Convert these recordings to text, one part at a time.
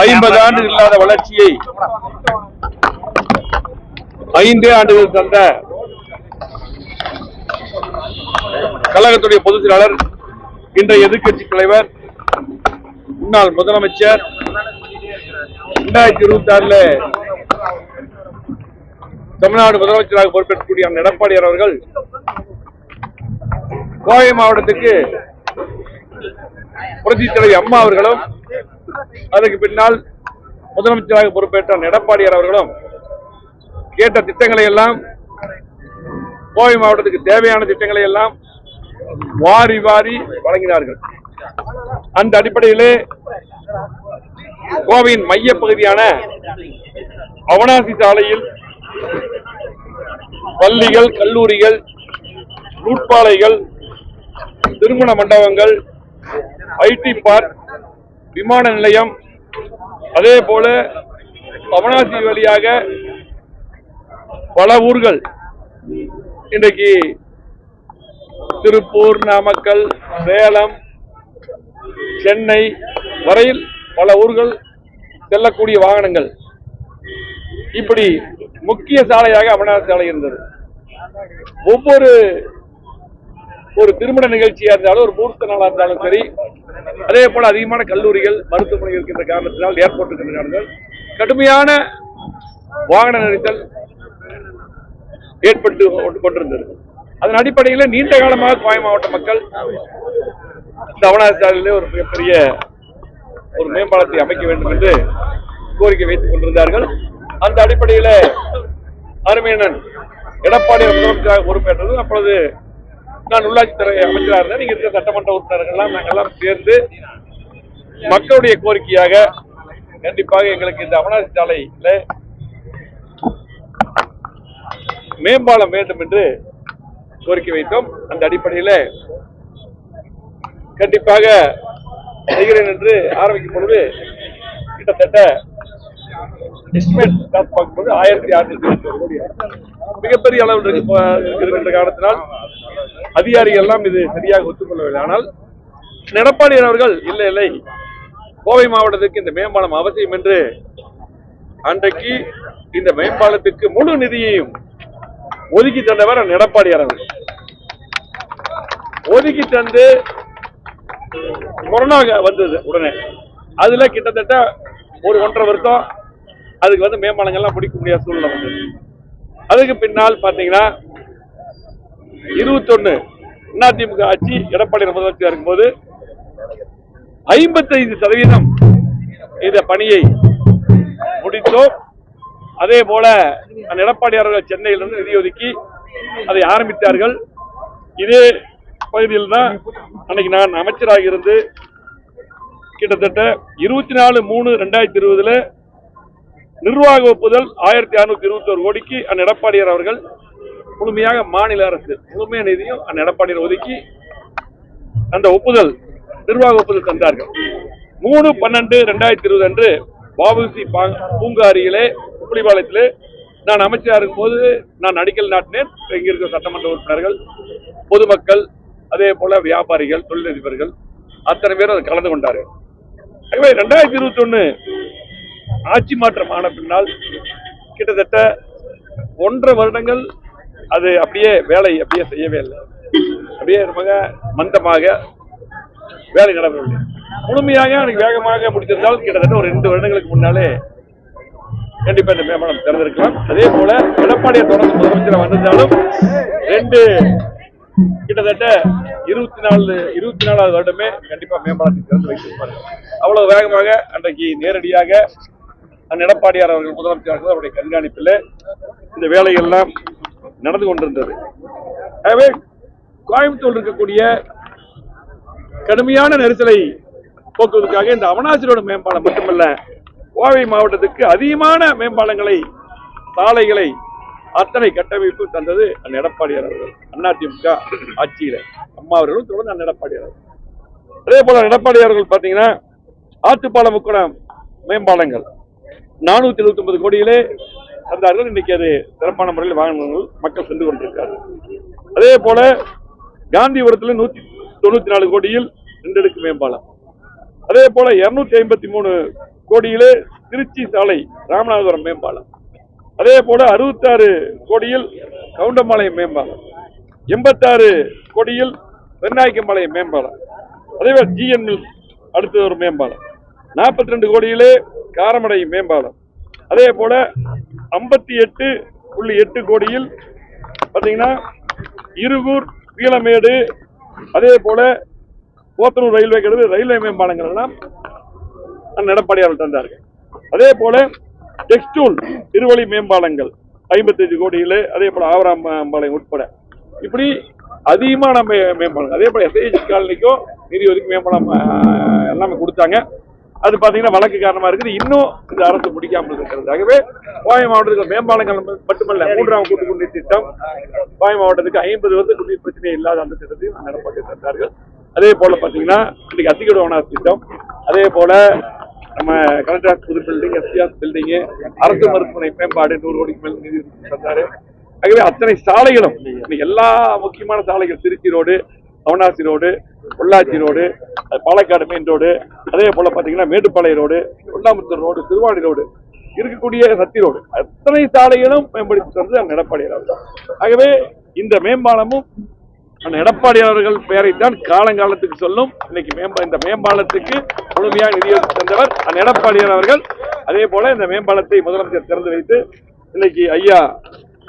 ஐம்பது ஆண்டு இல்லாத வளர்ச்சியை ஐந்தே ஆண்டுகள் தந்த கழகத்துடைய பொதுச் செயலாளர் இன்றைய எதிர்கட்சி தலைவர் முன்னாள் முதலமைச்சர் இரண்டாயிரத்தி இருபத்தி ஆறுல தமிழ்நாடு முதலமைச்சராக பொறுப்பேற்கக்கூடிய அண்ணன் எடப்பாடியார் அவர்கள் கோவை மாவட்டத்துக்கு புரட்சித் தலைவி அம்மா அவர்களும் அதற்கு பின்னால் முதலமைச்சராக பொறுப்பேற்ற எடப்பாடியார் அவர்களும் கேட்ட திட்டங்களை எல்லாம் கோவை மாவட்டத்துக்கு தேவையான திட்டங்களை எல்லாம் வாரி வாரி வழங்கினார்கள். அந்த அடிப்படையிலே கோவையின் மைய பகுதியான அவனாசி சாலையில் பள்ளிகள் கல்லூரிகள் நூற்பாலைகள் திருமண மண்டபங்கள் ஐடி பார்க் விமான நிலையம் அதே போல பவனாசி வழியாக பல ஊர்கள் இன்றைக்கு திருப்பூர் நாமக்கல் சேலம் சென்னை வரையில் பல ஊர்கள் செல்லக்கூடிய வாகனங்கள். இப்படி முக்கிய சாலையாக அமர்நாத் சாலை இருந்தது. ஒவ்வொரு ஒரு திருமண நிகழ்ச்சியா இருந்தாலும் ஒரு மூர்த்த நாளா இருந்தாலும் சரி அதே போல அதிகமான கல்லூரிகள் மருத்துவமனை இருக்கின்ற காரணத்தினால் ஏர்போர்ட் இருக்கின்ற காரணங்கள் கடுமையான வாகன நெரிசல் ஏற்பட்டு கொண்டிருந்தது. அதன் அடிப்படையில் நீண்ட காலமாக கோயம் மாவட்ட மக்கள் இந்த சாலையிலே ஒரு மிகப்பெரிய ஒரு மேம்பாலத்தை அமைக்க வேண்டும் என்று கோரிக்கை வைத்துக் கொண்டிருந்தார்கள். அந்த அடிப்படையில் அருமையனன் எடப்பாடி முதலமைச்சராக பொறுப்பேற்றது அப்பொழுது நான் உள்ளாட்சித்துறை அமைச்சராக இருந்தேன் இங்க இருக்கிற சட்டமன்ற உறுப்பினர்கள்லாம் நாங்கெல்லாம் சேர்ந்து மக்களுடைய கோரிக்கையாக கண்டிப்பாக எங்களுக்கு இந்த அவனாசி சாலையில மேம்பாலம் வேண்டும் என்று கோரிக்கை வைத்தோம் அந்த அடிப்படையில் கண்டிப்பாக செய்கிறேன் என்று ஆரம்பிக்கும் பொழுது கிட்டத்தட்ட எஸ்டிமேட் பார்க்கும்போது ஆயிரத்தி அறுநூத்தி இருபத்தி ஒரு கோடி மிகப்பெரிய அளவில் இருக்கு- இருக்கின்ற காரணத்தினால் அதிகாரிகள் எல்லாம் இது சரியாக ஒத்துக்கொள்ளவில்லை. ஆனால் எடப்பாடியார் அவர்கள் இல்லை இல்லை கோவை மாவட்டத்துக்கு இந்த மேம்பாலம் அவசியம் என்று அன்றைக்கு இந்த மேம்பாலத்துக்கு முழு நிதியையும் ஒதுக்கி தந்தவர் அண்ணன் எடப்பாடியார் அவர்கள். ஒதுக்கி தந்து கொரோனா வந்தது உடனே. அதுல கிட்டத்தட்ட ஒரு ஒன்றரை வருஷம் அதுக்கு வந்து மேம்பாலங்கள்லாம் பிடிக்க முடியாத சூழ்நிலை வந்தது. அதுக்கு பின்னால் பாத்தீங்கன்னா இருபத்தொன்னு. அதிமுக ஆட்சி எடப்பாடி முதலமைச்சர் இருக்கும்போது ஐம்பத்தைந்து சதவீதம் இந்த பணியை முடித்தோம். அதே போல அந்த எடப்பாடி அவர்கள் சென்னையிலிருந்து நிதி ஒதுக்கி அதை ஆரம்பித்தார்கள். இதே பகுதியில் தான் அன்னைக்கு நான் அமைச்சராக இருந்து கிட்டத்தட்ட இருபத்தி நாலு மூணு ரெண்டாயிரத்தி இருபதுல நிர்வாக ஒப்புதல் ஆயிரத்தி அறுநூத்தி இருபத்தி ஒரு கோடிக்கு அந்த எடப்பாடியார் அவர்கள் முழுமையாக மாநில அரசு முழுமையான நிதியும் அந்த எடப்பாடியில் ஒதுக்கி அந்த ஒப்புதல் நிர்வாக ஒப்புதல் தந்தார்கள். மூணு பன்னெண்டு ரெண்டாயிரத்தி இருபது அன்று வாபுசி பூங்காரியிலே அருகிலே புலிபாளையத்திலே நான் அமைச்சராக இருக்கும்போது நான் அடிக்கல் நாட்டினேன். இங்க இருக்கிற சட்டமன்ற உறுப்பினர்கள் பொதுமக்கள் அதே போல வியாபாரிகள் தொழிலதிபர்கள் அத்தனை பேரும் அதில் கலந்து கொண்டார்கள். ஆகவே ரெண்டாயிரத்தி இருபத்தி ஒன்று ஆட்சி மாற்றம் ஆன பின்னால் கிட்டத்தட்ட ஒன்றரை வருடங்கள் அது அப்படியே வேலை அப்படியே செய்யவே இல்லை. அப்படியே நமக்கு மந்தமாக வேலை நடக்கவில்லை முழுமையாக எனக்கு வேகமாக முடித்திருந்தால் கிட்டத்தட்ட ஒரு ரெண்டு வருடங்களுக்கு முன்னாலே கண்டிப்பா இந்த மேம்பாலம் திறந்திருக்கலாம். அதே போல எடப்பாடியை தொடர்ந்து முதலமைச்சர் வந்திருந்தாலும் ரெண்டு கிட்டத்தட்ட இருபத்தி நாலு இருபத்தி நாலாவது வருடமே கண்டிப்பா மேம்பாலத்தை திறந்து வைத்திருப்பார்கள் அவ்வளவு வேகமாக அன்றைக்கு நேரடியாக அந்த எடப்பாடியார் அவர்கள் முதலமைச்சர் அவருடைய கண்காணிப்பில் இந்த வேலைகள்லாம் நடந்து கொண்டிருந்தது. ஆகவே கோயம்புத்தூர் இருக்கக்கூடிய கடுமையான நெரிசலை போக்குவதற்காக இந்த அவனாசி ரோடு மேம்பாலம் மட்டுமல்ல கோவை மாவட்டத்துக்கு அதிகமான மேம்பாலங்களை சாலைகளை அத்தனை கட்டமைப்பு தந்தது அந்த எடப்பாடியார் அவர்கள். அதிமுக ஆட்சியில். அம்மா அவர்களும் தொடர்ந்து அந்த எடப்பாடியார் அவர்கள். அதே போல எடப்பாடியார் அவர்கள் பாத்தீங்கன்னா ஆத்துப்பாலம் முக்கடம் மேம்பாலங்கள். நானூற்றி எழுபத்தி ஒன்பது கோடியிலே தந்தார்கள். இன்னைக்கு அது சிறப்பான முறையில் வாகனங்கள் மக்கள் சென்று கொண்டிருக்கிறார்கள். அதே போல காந்திபுரத்தில் நூத்தி தொண்ணூத்தி நாலு கோடியில் ரெண்டடுக்கு மேம்பாலம். அதே போல இருநூத்தி ஐம்பத்தி மூணு கோடியிலே திருச்சி சாலை ராமநாதபுரம் மேம்பாலம். அதே போல அறுபத்தாறு கோடியில் கவுண்டம்பாளையம் மேம்பாலம். எண்பத்தாறு கோடியில் பெண்ணாய்க்கம்பாளையம் மேம்பாலம். அதே போல் ஜிஎன்எல் அடுத்தது ஒரு மேம்பாலம். நாற்பத்தி ரெண்டு கோடியிலே காரமடை மேம்பாலம். அதே போல ஐம்பத்தி எட்டு புள்ளி எட்டு கோடியில் பார்த்தீங்கன்னா இருகூர் பீளமேடு அதே போல போத்தனூர் ரயில்வே கிடந்து ரயில்வே மேம்பாலங்கள் எல்லாம் அண்ணன் தந்தார்கள் அதே போல டெக்ஸ்டூல் திருவள்ளி மேம்பாலங்கள் ஐம்பத்தஞ்சு கோடியில் அதே போல ஆவராம் உட்பட. இப்படி அதிகமான நம்ம மேம்பாலம் அதே போல எஸ்ஐஜி காலனிக்கும் நிதி ஒதுக்கி மேம்பாலம் எல்லாமே கொடுத்தாங்க. அது பார்த்தீங்கன்னா வழக்கு காரணமாக இருக்குது. இன்னும் இந்த அரசு முடிக்காமல் இருக்கிறது. ஆகவே கோவை மாவட்டத்துக்கு மேம்பாலங்கள் மட்டுமல்ல மூன்றாம் கூட்டு குடிநீர் திட்டம். கோவை மாவட்டத்துக்கு ஐம்பது வருஷம் குடிநீர் பிரச்சனை இல்லாத அந்த திட்டத்தையும் நடப்பாட்டி தந்தார்கள் அதே போல் பார்த்தீங்கன்னா இன்றைக்கு அத்திக்கட ஓனர் திட்டம். அதே போல் நம்ம கலெக்டர் புது பில்டிங் எஸ்பிஆர் பில்டிங்கு அரசு மருத்துவமனை மேம்பாடு நூறு கோடிக்கு மேல் நிதி தந்தாரு ஆகவே அத்தனை சாலைகளும் எல்லா முக்கியமான சாலைகள் Trichy road Avinashi road Pollachi road Palakkad main road அதே போல் பார்த்தீங்கன்னா Mettupalayam road Kondamuthur road Thiruvadi road இருக்கக்கூடிய சத்தி ரோடு. அத்தனை சாலைகளும் மேம்படுத்தி தந்தது அந்த எடப்பாடி அவர்கள் ஆகவே இந்த மேம்பாலமும் அந்த எடப்பாடியாளர்கள் பெயரைத்தான் காலங்காலத்துக்கு சொல்லும் இன்னைக்கு மேம்பா இந்த மேம்பாலத்துக்கு முழுமையாக நிதியொதுக்கி தந்தவர் அந்த எடப்பாடியார் அவர்கள். அதே போல இந்த மேம்பாலத்தை முதலமைச்சர் திறந்து வைத்து இன்னைக்கு ஐயா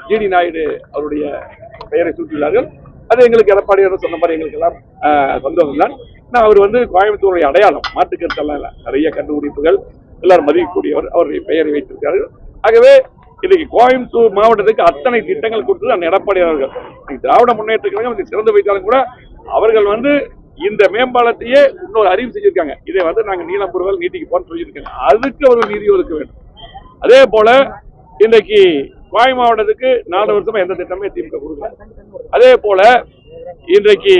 ஜிடி நாயுடு அவருடைய பெயரை சூட்டியுள்ளார்கள். அது எங்களுக்கு எடப்பாடி சொன்ன மாதிரி எங்களுக்கு எல்லாம் சந்தோஷம் தான் நான் அவர் வந்து கோயம்புத்தூருடைய அடையாளம். மாட்டுக்கருத்தெல்லாம் இல்லை. நிறைய கண்டுபிடிப்புகள் எல்லாரும் மதிக்கக்கூடியவர் அவருடைய பெயரை வைத்திருக்கிறார்கள். ஆகவே இன்னைக்கு கோயம்புத்தூர் மாவட்டத்துக்கு அத்தனை திட்டங்கள் கொடுத்தது அந்த எடப்பாடி அவர்கள். திராவிட முன்னேற்ற கழகம் இதை திறந்து வைத்தாலும் கூட அவர்கள் வந்து இந்த மேம்பாலத்தையே இன்னொரு அறிவு செஞ்சிருக்காங்க. இதை வந்து நாங்கள் நீலம்புரவல் நீட்டிக்கு போன்னு சொல்லியிருக்காங்க. அதுக்கு அவர்கள் நிதி ஒதுக்க வேண்டும். அதே போல இன்றைக்கு கோவை மாவட்டத்துக்கு நாலு வருஷமா எந்த திட்டமே திமுக கொடுக்கல. அதே போல இன்றைக்கு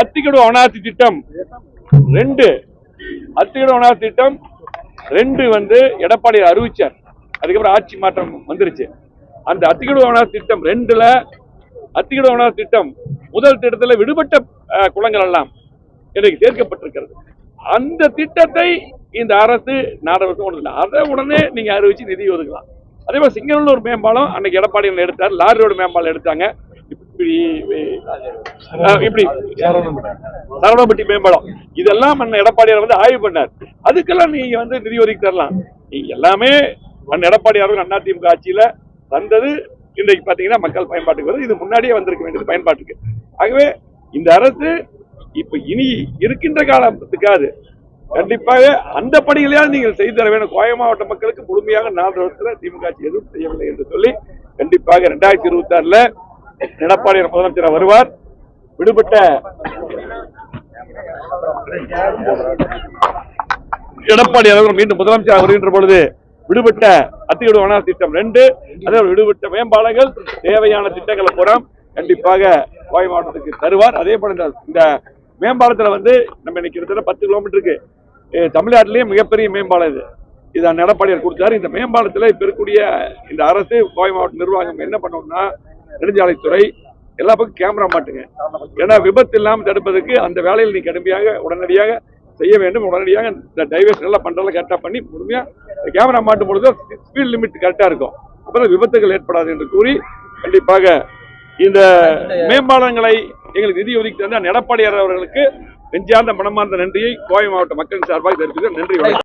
அத்திக்கடு அனாசி திட்டம் ரெண்டு. அத்திக்கடு அனாசி திட்டம் ரெண்டு வந்து எடப்பாடி அறிவிச்சார். அதுக்கப்புறம் ஆட்சி மாற்றம் வந்துருச்சு. அந்த அத்திக்கடு அனாசி திட்டம் ரெண்டுல அத்திக்கடு அனாசி திட்டம் முதல் திட்டத்தில் விடுபட்ட குளங்கள் எல்லாம் இன்றைக்கு சேர்க்கப்பட்டிருக்கிறது. அந்த திட்டத்தை இந்த அரசு நாடு வருஷம் அதை உடனே நீங்க அறிவிச்சு நிதி ஒதுக்கலாம். அதே மாதிரி சிங்கநல்லூர் மேம்பாலம் அன்னைக்கு எடப்பாடியில் எடுத்தார். லாரி ரோடு மேம்பாலம் எடுத்தாங்க. இப்படி இப்படி சரவணப்பட்டி மேம்பாலம். இதெல்லாம் அண்ணன் எடப்பாடியார் வந்து ஆய்வு பண்ணார். அதுக்கெல்லாம் நீங்க வந்து நிதி ஒதுக்கி தரலாம். நீங்க எல்லாமே அண்ணன் எடப்பாடி அண்ணா திமுக ஆட்சியில வந்தது. இன்றைக்கு பாத்தீங்கன்னா மக்கள் பயன்பாட்டுக்கு வருது. இது முன்னாடியே வந்திருக்க வேண்டியது பயன்பாட்டுக்கு. ஆகவே இந்த அரசு இப்ப இனி இருக்கின்ற காலத்துக்காது கண்டிப்பாக அந்த பணிகளையாவது நீங்கள் செய்து தர வேண்டும். கோவை மாவட்ட மக்களுக்கு முழுமையாக நாலு வருஷத்தில் திமுக ஆட்சி எதுவும் செய்யவில்லை என்று சொல்லி கண்டிப்பாக ரெண்டாயிரத்தி இருபத்தி ஆறுல எடப்பாடி முதலமைச்சர் வருவார். விடுபட்ட எடப்பாடி அவர்கள் மீண்டும் முதலமைச்சர் வருகின்ற பொழுது விடுபட்ட அத்தியோடு வனார் திட்டம் ரெண்டு அதே விடுபட்ட மேம்பாலங்கள் தேவையான திட்டங்களை புறம் கண்டிப்பாக கோவை மாவட்டத்துக்கு தருவார். அதே போல இந்த மேம்பாலத்துல வந்து நம்ம இன்னைக்கு கிட்டத்தட்ட பத்து கிலோமீட்டருக்கு தமிழ்நாட்டிலேயே மிகப்பெரிய மேம்பாலம் இது. இது அந்த எடப்பாடியார் கொடுத்தாரு. இந்த மேம்பாலத்துல இப்ப இருக்கக்கூடிய இந்த அரசு கோவை மாவட்ட நிர்வாகம் என்ன பண்ணணும்னா நெடுஞ்சாலைத்துறை எல்லா பக்கம் கேமரா மாட்டுங்க. ஏன்னா விபத்து இல்லாமல் தடுப்பதற்கு அந்த வேலையில் நீ கடுமையாக உடனடியாக செய்ய வேண்டும். உடனடியாக இந்த டைவர்ஸ் எல்லாம் பண்றதெல்லாம் கரெக்டாக பண்ணி முழுமையா கேமரா மாட்டும் பொழுது ஸ்பீட் லிமிட் கரெக்டாக இருக்கும். அப்புறம் விபத்துகள் ஏற்படாது என்று கூறி கண்டிப்பாக இந்த மேம்பாலங்களை எங்களுக்கு நிதி ஒதுக்கி தந்த எடப்பாடியார் அவர்களுக்கு நெஞ்சார்ந்த மனமார்ந்த நன்றியை கோவை மாவட்ட மக்களின் சார்பாக தெரிவித்து நன்றி